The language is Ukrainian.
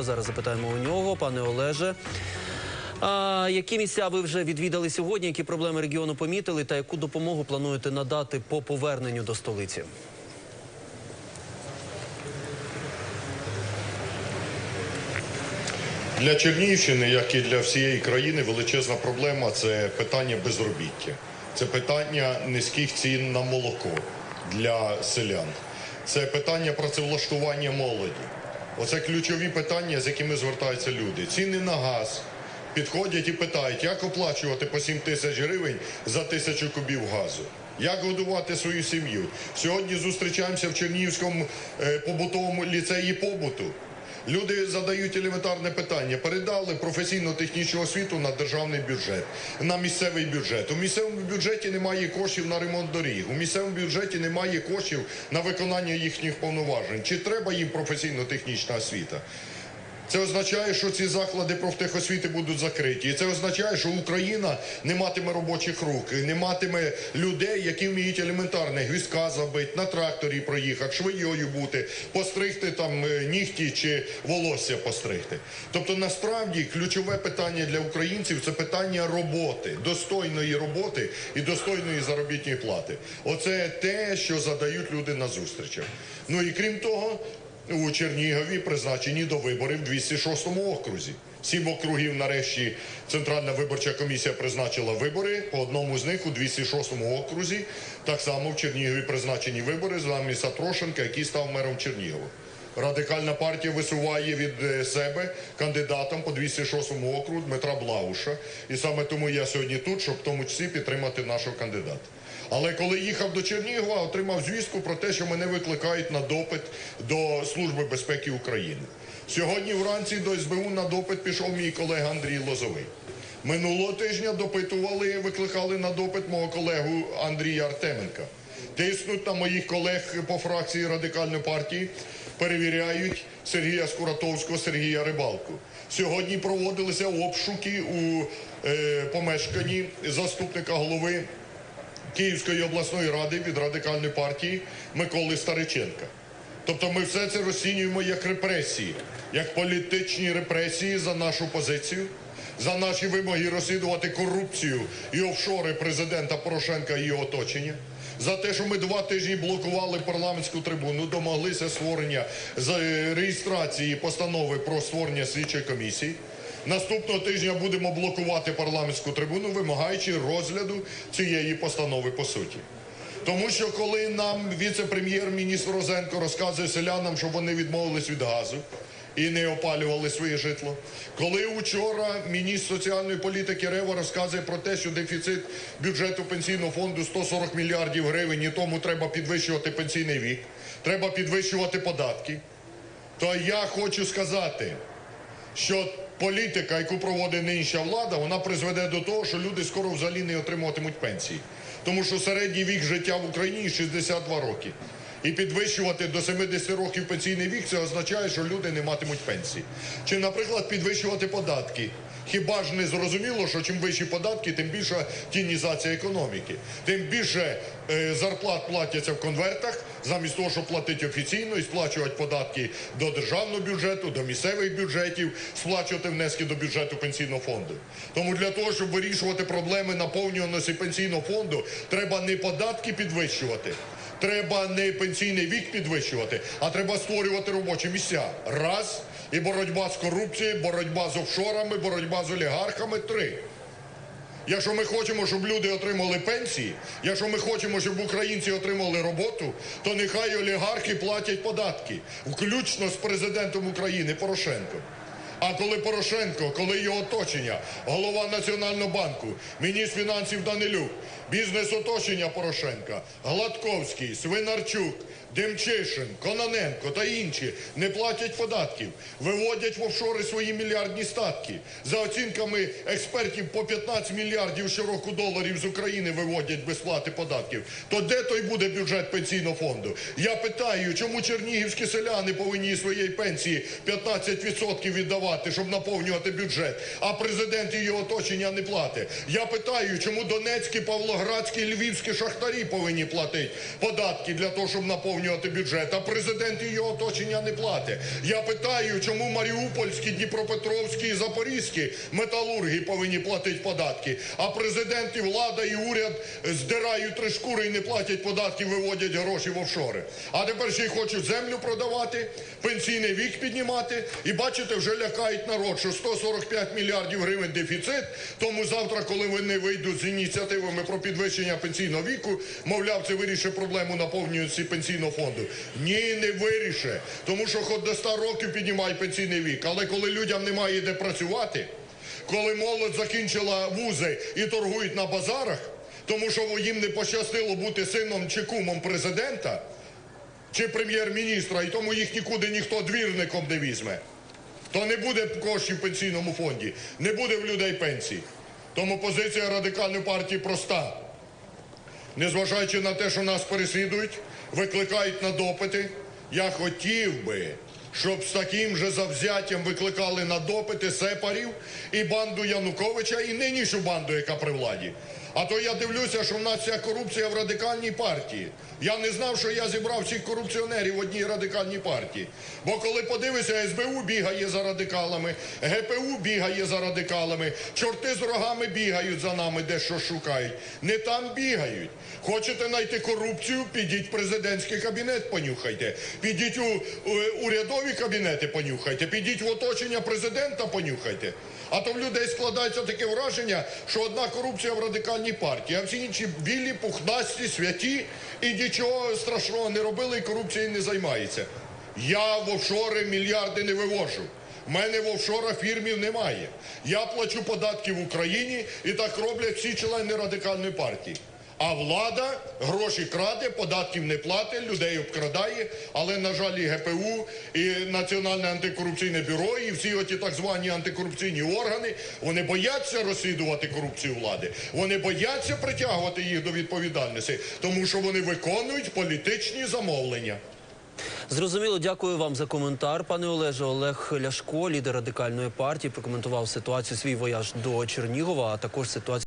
Зараз запитаємо у нього, пане Олеже. А, які місця ви вже відвідали сьогодні? Які проблеми регіону помітили, та яку допомогу плануєте надати по поверненню до столиці? Для Чернігівщини, як і для всієї країни, величезна проблема це питання безробіття. Це питання низьких цін на молоко для селян. Це питання працевлаштування молоді. Оце ключові питання, з якими звертаються люди. Ціни на газ. Підходять і питають, як оплачувати по 7 тисяч гривень за тисячу кубів газу. Як годувати свою сім'ю? Сьогодні зустрічаємося в Чернігівському е, побутовому ліцеї побуту. Люди задають елементарне питання: передали професійно-технічну освіту на державний бюджет, на місцевий бюджет. У місцевому бюджеті немає коштів на ремонт доріг. У місцевому бюджеті немає коштів на виконання їхніх повноважень. Чи треба їм професійно-технічна освіта? Це означає, що ці заклади профтехосвіти будуть закриті. І це означає, що Україна не матиме робочих рук, не матиме людей, які вміють елементарне гвіздка забити, на тракторі проїхати, швеєю бути, постригти там е, нігті чи волосся постригти. Тобто, насправді ключове питання для українців це питання роботи, достойної роботи і достойної заробітної плати. Оце те, що задають люди на зустрічах. Ну і крім того. У Чернігові призначені до виборів в 206 окрузі. Сім округів нарешті Центральна виборча комісія призначила вибори. По одному з них у 206 окрузі. Так само в Чернігові призначені вибори з вами Сатрошенка, який став мером Чернігова. Радикальна партія висуває від е, себе кандидатом по 206 округу Дмитра Блауша. І саме тому я сьогодні тут, щоб в тому числі підтримати нашого кандидата. Але коли їхав до Чернігова, отримав звістку про те, що мене викликають на допит до Служби безпеки України. Сьогодні вранці до СБУ на допит пішов мій колега Андрій Лозовий. Минулого тижня допитували, викликали на допит мого колегу Андрія Артеменка. Тиснуть на моїх колег по фракції радикальної партії, перевіряють Сергія Скуратовського, Сергія Рибалку. Сьогодні проводилися обшуки у е, помешканні заступника голови Київської обласної ради від радикальної партії Миколи Стариченка. Тобто ми все це розцінюємо як репресії, як політичні репресії за нашу позицію, за наші вимоги розслідувати корупцію і офшори президента Порошенка і його оточення. За те, що ми два тижні блокували парламентську трибуну, домоглися створення е, реєстрації постанови про створення слідчої комісії. Наступного тижня будемо блокувати парламентську трибуну, вимагаючи розгляду цієї постанови по суті. Тому що коли нам віце-прем'єр-міністр Розенко розказує селянам, щоб вони відмовились від газу і не опалювали своє житло, коли учора міністр соціальної політики Рева розказує про те, що дефіцит бюджету пенсійного фонду 140 мільярдів гривень, і тому треба підвищувати пенсійний вік, треба підвищувати податки, то я хочу сказати, що політика, яку проводить нинішня влада, вона призведе до того, що люди скоро взагалі не отримуватимуть пенсії. Тому що середній вік життя в Україні 62 роки. І підвищувати до 70 років пенсійний вік це означає, що люди не матимуть пенсії. Чи, наприклад, підвищувати податки. Хіба ж не зрозуміло, що чим вищі податки, тим більша тінізація економіки, тим більше е, зарплат платяться в конвертах, замість того, щоб платити офіційно і сплачувати податки до державного бюджету, до місцевих бюджетів, сплачувати внески до бюджету пенсійного фонду. Тому для того, щоб вирішувати проблеми наповнюваності пенсійного фонду, треба не податки підвищувати. Треба не пенсійний вік підвищувати, а треба створювати робочі місця. Раз. І боротьба з корупцією, боротьба з офшорами, боротьба з олігархами. Три. Якщо ми хочемо, щоб люди отримали пенсії, якщо ми хочемо, щоб українці отримали роботу, то нехай олігархи платять податки, включно з президентом України Порошенком. А коли Порошенко, коли його оточення, голова Національного банку, міністр фінансів Данилюк, бізнес-оточення Порошенка, Гладковський, Свинарчук, Демчишин, Кононенко та інші не платять податків, виводять в офшори свої мільярдні статки. За оцінками експертів, по 15 мільярдів щороку доларів з України виводять без сплати податків. То де той буде бюджет пенсійного фонду? Я питаю, чому чернігівські селяни повинні своєї пенсії 15% віддавати платить, щоб наповнювати бюджет, а президент і його оточення не платить. Я питаю, чому донецькі, павлоградські, львівські шахтарі повинні платити податки для того, щоб наповнювати бюджет, а президент і його оточення не платить. Я питаю, чому маріупольські, дніпропетровські і запорізькі металурги повинні платити податки, а президент і влада і уряд здирають три шкури і не платять податки, виводять гроші в офшори. А тепер ще й хочуть землю продавати, пенсійний вік піднімати. І бачите, вже лякають народ, що 145 мільярдів гривень дефіцит. Тому завтра, коли вони вийдуть з ініціативами про підвищення пенсійного віку, мовляв, це вирішить проблему наповнюваності пенсійного фонду. Ні, не вирішить. Тому що хоч до 100 років піднімає пенсійний вік. Але коли людям немає де працювати, коли молодь закінчила вузи і торгують на базарах, тому що їм не пощастило бути сином чи кумом президента, чи прем'єр-міністра, і тому їх нікуди ніхто двірником не візьме, то не буде коштів в пенсійному фонді, не буде в людей пенсій. Тому позиція радикальної партії проста. Незважаючи на те, що нас переслідують, викликають на допити, я хотів би, щоб з таким же завзяттям викликали на допити сепарів і банду Януковича, і нинішню банду, яка при владі. А то я дивлюся, що в нас вся корупція в радикальній партії. Я не знав, що я зібрав всіх корупціонерів в одній радикальній партії. Бо коли подивишся, СБУ бігає за радикалами, ГПУ бігає за радикалами, чорти з рогами бігають за нами, де що шукають. Не там бігають. Хочете знайти корупцію, підіть в президентський кабінет, понюхайте. Підіть у, у урядові кабінети, понюхайте. Підіть в оточення президента, понюхайте. А то в людей складається таке враження, що одна корупція в радикальній партії, а всі інші білі, пухнасті, святі і нічого страшного не робили, і корупцією не займаються. Я в офшори мільярди не вивожу. У мене в офшорах фірмів немає. Я плачу податки в Україні і так роблять всі члени радикальної партії. А влада гроші краде, податків не платить, людей обкрадає. Але, на жаль, і ГПУ, і Національне антикорупційне бюро, і всі оті так звані антикорупційні органи, вони бояться розслідувати корупцію влади. Вони бояться притягувати їх до відповідальності, тому що вони виконують політичні замовлення. Зрозуміло, дякую вам за коментар, пане Олеже. Олег Ляшко, лідер радикальної партії, прокоментував ситуацію свій вояж до Чернігова, а також ситуацію.